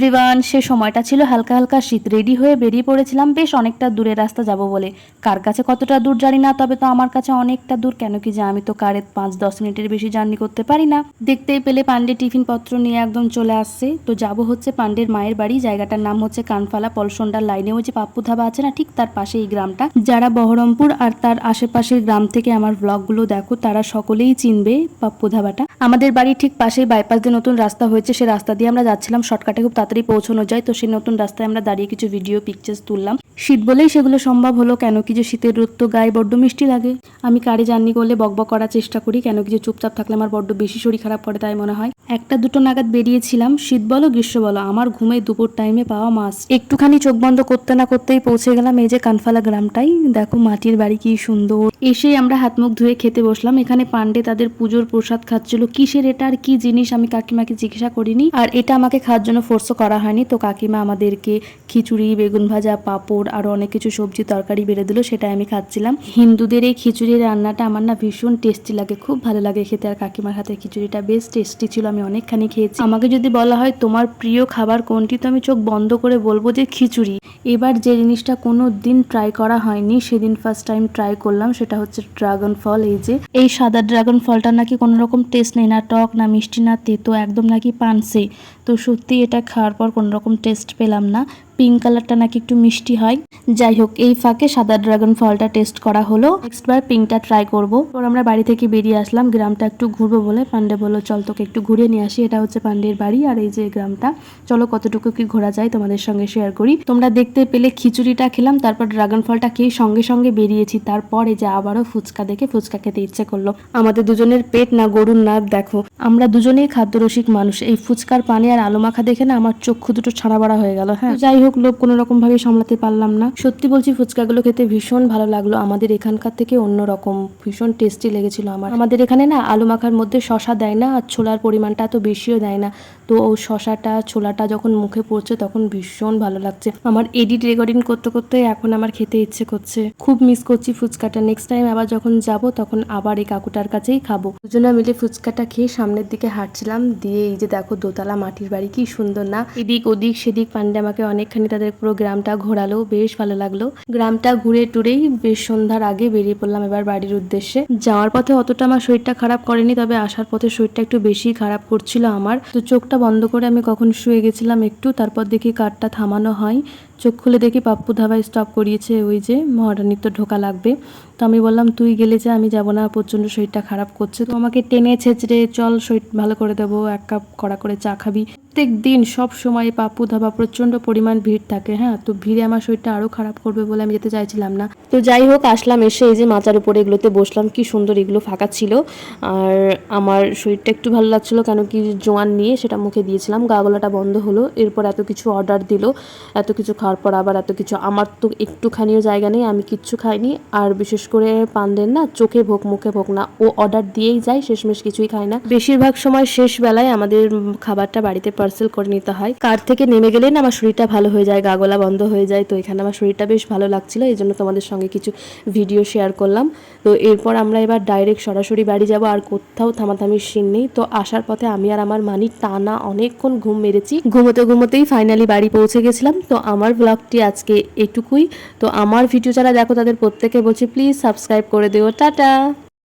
Everyone সে সময়টা ছিল হালকা হালকা শীত রেডি হয়ে বেরিয়ে পড়েছিলাম। বেশ অনেকটা দূরের রাস্তা যাব বলে। কার কাছে কতটা দূর জানি না, তবে তো আমার কাছে অনেকটা দূর। কেন কি যে আমি তো কারে পাঁচ দশ মিনিটের বেশি জার্নি করতে পারি না। দেখতেই পেলে পান্ডে টিফিন পত্র নিয়ে একদম চলে আসছে। তো যাব হচ্ছে পান্ডের মায়ের বাড়ি। জায়গাটার নাম হচ্ছে কানফালা পলসন্ডার লাইনে। ওই যে পাপ্পু ধাবা আছে না, ঠিক তার পাশে এই গ্রামটা। যারা বহরমপুর আর তার আশেপাশের গ্রাম থেকে আমার ব্লগগুলো দেখো, তারা সকলেই চিনবে পাপ্পু ধাবাটা আমাদের বাড়ির ঠিক পাশেই বাইপাস দিয়ে নতুন রাস্তা হয়েছে। সে রাস্তা দিয়ে আমরা যাচ্ছিলাম শর্টকাটে খুব তাড়াতাড়ি পৌঁছানো যায়। তো সেই নতুন রাস্তায় আমরা দাঁড়িয়ে কিছু ভিডিও পিকচার্স তুললাম। শীত বলেই সেগুলো সম্ভব হলো কেন কি যে শীতের রোদ তো গায়ে বড্ড মিষ্টি লাগে। আমি কারে জার্নি করলে বকবক করার চেষ্টা করি কেন কি যে চুপচাপ থাকলে আমার বড্ড বেশি শরীর খারাপ করে তাই মনে হয়। একটা দুটো নাগাদ বেরিয়েছিলাম, শীত বলো, গ্রীষ্ম বলো, আমার ঘুমে দুপুর টাইমে পাওয়া মাছ একটুখানি চোখ বন্ধ করতে না করতেই পৌঁছে গেলাম এই যে কানফালা গ্রামটাই। দেখো মাটির বাড়ি কি সুন্দর এসেই আমরা হাত মুখ ধুয়ে খেতে বসলাম। এখানে পান্ডে তাদের পুজোর প্রসাদ খাচ্ছিল। কিসের এটা আর কি জিনিস? আমি কাকিমাকে জিজ্ঞাসা করিনি। আর এটা আমাকে খাওয়ার জন্য ফোর্সও করা হয়নি। তো কাকিমা আমাদেরকে খিচুড়ি, বেগুন ভাজা, পাঁপড়, আরও অনেক কিছু সবজি তরকারি বেড়ে দিল সেটা আমি খাচ্ছিলাম। হিন্দুদের এই খিচুড়ির রান্নাটা আমার না ভীষণ টেস্টি লাগে, খুব ভালো লাগে খেতে। আর কাকিমার হাতের খিচুড়িটা বেশ টেস্টি ছিল, আমি অনেকখানি খেয়েছি। আমাকে যদি বলা হয় তোমার প্রিয় খাবার কোনটি, তো আমি চোখ বন্ধ করে বলব যে খিচুড়ি। এবার যে জিনিসটা কোনো দিন ট্রাই করা হয়নি, সেদিন ফার্স্ট টাইম ট্রাই করলাম, সেটা হচ্ছে ড্রাগন ফল এই যে এই সাদা ড্রাগন ফলটা নাকি কোনো রকম টেস্ট নেই, না টক, না মিষ্টি, না তেতো, একদম নাকি পানসে। তো সত্যি এটা খাওয়ার পর কোনো রকম টেস্ট পেলাম না। পিঙ্ক কালারটা নাকি একটু মিষ্টি হয়। যাই হোক এই ফাঁকে সাদা ড্রাগন ফলটা টেস্ট করা হলো। নেক্সট বার পিঙ্কটা ট্রাই করব। পর আমরা বাড়ি থেকে বেরিয়ে আসলাম। গ্রামটা একটু ঘুরবো বলে। পান্ডে বলল, চল তোকে একটু ঘুরে নিয়ে আসি। এটা হচ্ছে পান্ডের বাড়ি আর এই যে গ্রামটা। চলো কতটুকু কি ঘোরা যায় তোমাদের সঙ্গে শেয়ার করি। তোমরা দেখতে পেলে খিচুড়িটা খেলাম, তারপর ড্রাগন ফলটা খেয়ে সঙ্গে সঙ্গে বেরিয়েছি। তারপর এই যে আবারও ফুচকা দেখে ফুচকা খেতে ইচ্ছে করল। আমাদের দুজনের পেট না গরুর না, দেখো। আমরা দুজনেই খাদ্যরসিক মানুষ। এই ফুচকার পানি আর আলু মাখা দেখে না আমার চক্ষু দুটো ছাড়া বাড়া হয়ে গেল হ্যাঁ। যাই হোক লোক কোনো রকম ভাবে সামলাতে পারলাম না। সত্যি বলছি, ফুচকাগুলো খেতে ভীষণ ভালো লাগল। আমাদের এখানকার থেকে অন্যরকম ভীষণ টেস্টি লেগেছিল আমার। আমাদের এখানে না, আলু মাখার মধ্যে শশা দেয় না, আর ছোলার পরিমাণটা এত বেশিও দেয় না। তো ও শশাটা, ছোলাটা যখন মুখে পড়ছে তখন ভীষণ ভালো লাগছে। আমার এডিট রেকর্ডিং করতে করতে এখন আমার খেতে ইচ্ছে করছে। খুব মিস করছি ফুচকাটা। নেক্সট টাইম আবার যখন যাব তখন আবার এই কাকুটার কাছেই খাব। দুজনে মিলে ফুচকাটা খেয়ে সামনের দিকে হাঁটছিলাম। দিয়ে এই যে দেখো, দোতলা মাটির বাড়ি, কি সুন্দর না? এদিক ওদিক, সেদিক পান্ডে আমাকে অনেকখানি তাদের পুরো গ্রামটা ঘোরালো, বেশ ভালো লাগল। গ্রামটা ঘুরে টুরেই বেশ সন্ধ্যার আগে বেরিয়ে পড়লাম এবার বাড়ির উদ্দেশ্যে। যাওয়ার পথে অতটা আমার শরীরটা খারাপ করেনি, তবে আসার পথে শরীরটা একটু বেশি খারাপ করছিল আমার। তো চোখটা বন্ধ করে আমি কখন শুয়ে গেছিলাম একটু, তারপর দেখি কারটা থামানো হয়। চোখ খুলে দেখি পাপ্পু ধাবায় স্টপ করিয়েছে, ওই যে মহারানির তো ঢোকা লাগবে। তো আমি বললাম, তুই গেলে যে আমি যাব না, প্রচণ্ড শরীরটা খারাপ করছে। তো আমাকে টেনে ছেঁচড়ে চল শরীর ভালো করে দেবো, এক কাপ কড়া করে চা খাবি। প্রত্যেক দিন সব সময় পাপু ধাবা প্রচণ্ড পরিমাণ ভিড় থাকে হ্যাঁ? তো ভিড়ে আমার শরীরটা আরও খারাপ করবে বলে আমি যেতে চাইছিলাম না। তো যাই হোক, আসলাম এসে এই যে মাচার উপরে এগুলোতে বসলাম, কি সুন্দর এগুলো ফাঁকা ছিল। আর আমার শরীরটা একটু ভালো লাগছিল, কেন কি জোয়ান নিয়ে সেটা মুখে দিয়েছিলাম, গা গলাটা বন্ধ হলো, এরপর এত কিছু অর্ডার দিল, এত কিছু খাওয়ার পর আবার এত কিছু, আমার তো একটুখানিও জায়গা নেই, আমি কিচ্ছু খাইনি, আর বিশেষ করে পান্ডের না, চোখে ভোগ মুখে ভোগ না, ও অর্ডার দিয়েই যায়, শেষমেশ কিছুই খায় না। বেশিরভাগ সময় শেষ বেলায় আমাদের খাবারটা বাড়িতে পার্সেল করে নিতে হয়। কার থেকে নেমে গেলে না আমার শরীরটা ভালো হয়ে যায়, গা গলা বন্ধ হয়ে যায়। তো এখানে আমার শরীরটা বেশ ভালো লাগছিল, এই জন্য তোমাদের সঙ্গে কিছু ভিডিও শেয়ার করলাম। তো এরপর আমরা এবার ডাইরেক্ট সরাসরি বাড়ি যাব, আর কোথাও থামাথামির সিন নেই। তো আসার পথে আমি আর আমার মানি টানা অনেকক্ষণ ঘুম মেরেছি। ঘুমোতে ঘুমোতেই ফাইনালি বাড়ি পৌঁছে গেছিলাম। তো আমার ব্লগটি আজকে এটুকুই। তো আমার ভিডিও যারা দেখো তাদের প্রত্যেকে বলছি প্লিজ সাবস্ক্রাইব করে দিও। টাটা!